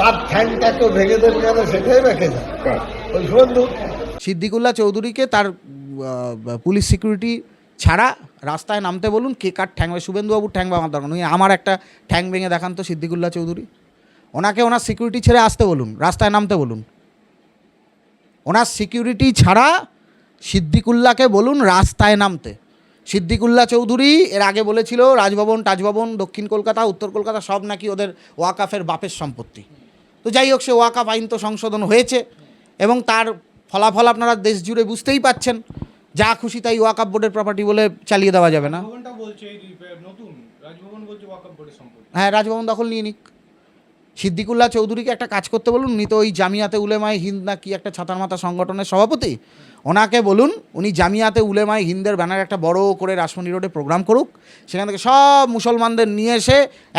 তার ঠ্যাংটা কেউ ভেঙে দেবে কেন? সেটাই রেখে যায় ওই বন্ধু সিদ্দিকুল্লাহ চৌধুরীকে তার পুলিশ সিকিউরিটি ছাড়া রাস্তায় নামতে বলুন কে কার ঠ্যাং শুভেন্দুবাবুর ঠ্যাং ভাঙার দরকার নেই। আমার একটা ঠ্যাং ভেঙে দেখান তো সিদ্দিকুল্লাহ চৌধুরী। ওনাকে ওনার সিকিউরিটি ছেড়ে আসতে বলুন রাস্তায় নামতে বলুন। ওনার সিকিউরিটি ছাড়া সিদ্দিকুল্লাহকে বলুন রাস্তায় নামতে। সিদ্দিকুল্লাহ চৌধুরী এর আগে বলেছিল রাজভবন টাজভবন দক্ষিণ কলকাতা উত্তর কলকাতা সব নাকি ওদের ওয়াকাফের বাপের সম্পত্তি। তো যাই হোক সে ওয়াকাফ আইন তো সংশোধন হয়েছে এবং তার ফলাফল আপনারা দেশ জুড়ে বুঝতেই পাচ্ছেন। যা খুশি তাই ওয়াকাফ বোর্ডের প্রপার্টি বলে চালিয়ে দেওয়া যাবে না। হ্যাঁ রাজভবন দখল নিয়ে নিক। সিদ্দিকুল্লাহ চৌধুরীকে একটা কাজ করতে বলুন উনি তো ওই জামিয়াতে উলেমায় হিন্দ না কি একটা ছাতার মাথা সংগঠনের সভাপতি। ওনাকে বলুন উনি জামিয়াতে উলেমায় হিন্দের ব্যানার একটা বড় করে রাসমণি রোডে প্রোগ্রাম করুক। সেখান থেকে সব মুসলমানদের নিয়ে এসে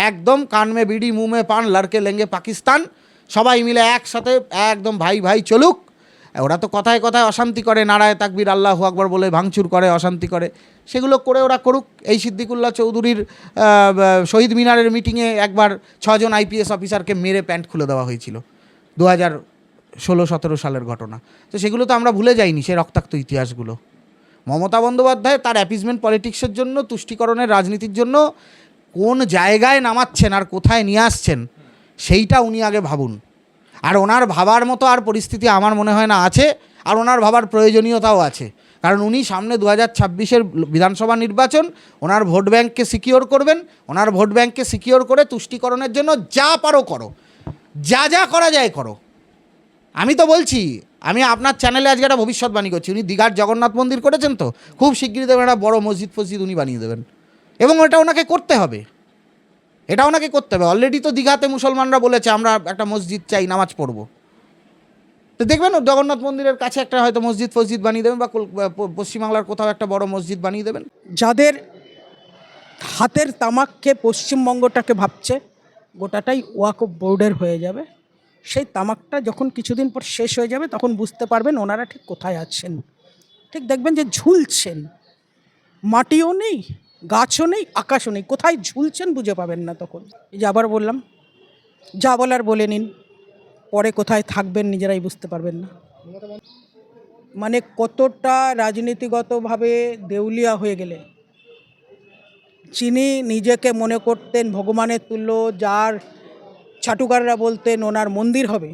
একদম কানমে বিড়ি মুমে পান লাড়কে লেঙ্গে পাকিস্তান। সবাই মিলে একসাথে একদম ভাই ভাই চলুক। ওরা তো কথায় কথায় অশান্তি করে, নারায় তাকবির, আল্লাহ আকবর বলে ভাঙচুর করে, অশান্তি করে। সেগুলো করে ওরা করুক। এই সিদ্দিকুল্লাহ চৌধুরীর শহীদ মিনারের মিটিংয়ে একবার ছজন আইপিএস অফিসারকে মেরে প্যান্ট খুলে দেওয়া হয়েছিল। দু হাজার ষোলো, সতেরো সালের ঘটনা। তো সেগুলো তো আমরা ভুলে যাইনি সেই রক্তাক্ত ইতিহাসগুলো। মমতা বন্দ্যোপাধ্যায় তার অ্যাপিজমেন্ট পলিটিক্সের জন্য, তুষ্টিকরণের রাজনীতির জন্য কোন জায়গায় নামাচ্ছেন আর কোথায় নিয়ে আসছেন সেইটা উনি আগে ভাবুন। আর ওনার ভাবার মতো আর পরিস্থিতি আমার মনে হয় না আছে, আর ওনার ভাবার প্রয়োজনীয়তাও আছে। কারণ উনি সামনে দু হাজার ছাব্বিশের বিধানসভা নির্বাচন, ওনার ভোট ব্যাংককে সিকিওর করবেন, ওনার ভোট ব্যাংককে সিকিওর করে তুষ্টিকরণের জন্য যা পারো করো। যা যা করা যায় করো। আমি তো বলছি, আমি আপনার চ্যানেলে আজকে একটা ভবিষ্যৎবাণী করছি। উনি দীঘার জগন্নাথ মন্দির করেছেন তো, খুব শিগগিরই দেবেন একটা বড় মসজিদ ফসজিদ উনি বানিয়ে দেবেন। এবং ওটা ওনাকে করতে হবে। এটা ওনাকে করতে হবে। অলরেডি তো দীঘাতে মুসলমানরা বলেছে, আমরা একটা মসজিদ চাই, নামাজ পড়ব। তো দেখবেন, জগন্নাথ মন্দিরের কাছে একটা হয়তো মসজিদ ফসজিদ বানিয়ে দেবেন বা পশ্চিমবাংলার কোথাও একটা বড় মসজিদ বানিয়ে দেবেন। যাদের হাতের তামাককে পশ্চিমবঙ্গটাকে ভাবছে, গোটাটাই ওয়াকফ বোর্ডের হয়ে যাবে। সেই তামাকটা যখন কিছুদিন পর শেষ হয়ে যাবে, তখন বুঝতে পারবেন ওনারা ঠিক কোথায় আছেন। ঠিক দেখবেন যে ঝুলছেন। মাটিও নেই গাছও নেই, আকাশও নেই, কোথায় ঝুলছেন বুঝে পাবেন না তখন। এই যে আবার বললাম, যা বলার বলে নিন, পরে কোথায় থাকবেন নিজেরাই বুঝতে পারবেন না। মানে কতটা রাজনীতিগতভাবে দেউলিয়া হয়ে গেলে, যিনি নিজেকে মনে করতেন ভগবানের তুল্য, যার ছাটুকাররা বলতেন ওনার মন্দির হবে,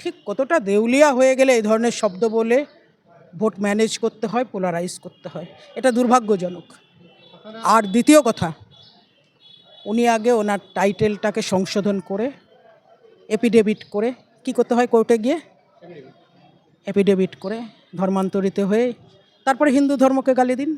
ঠিক কতটা দেউলিয়া হয়ে গেলে এই ধরনের শব্দ বলে ভোট ম্যানেজ করতে হয়, পোলারাইজ করতে হয়। এটা দুর্ভাগ্যজনক। আর দ্বিতীয় কথা, উনি আগে ওনার টাইটেলটাকে সংশোধন করে এপিডেভিট করে, কি করতে হয় কোর্টে গিয়ে? এপিডেভিট করে, ধর্মান্তরিত হয়ে, তারপরে হিন্দু ধর্মকে গালি দিন।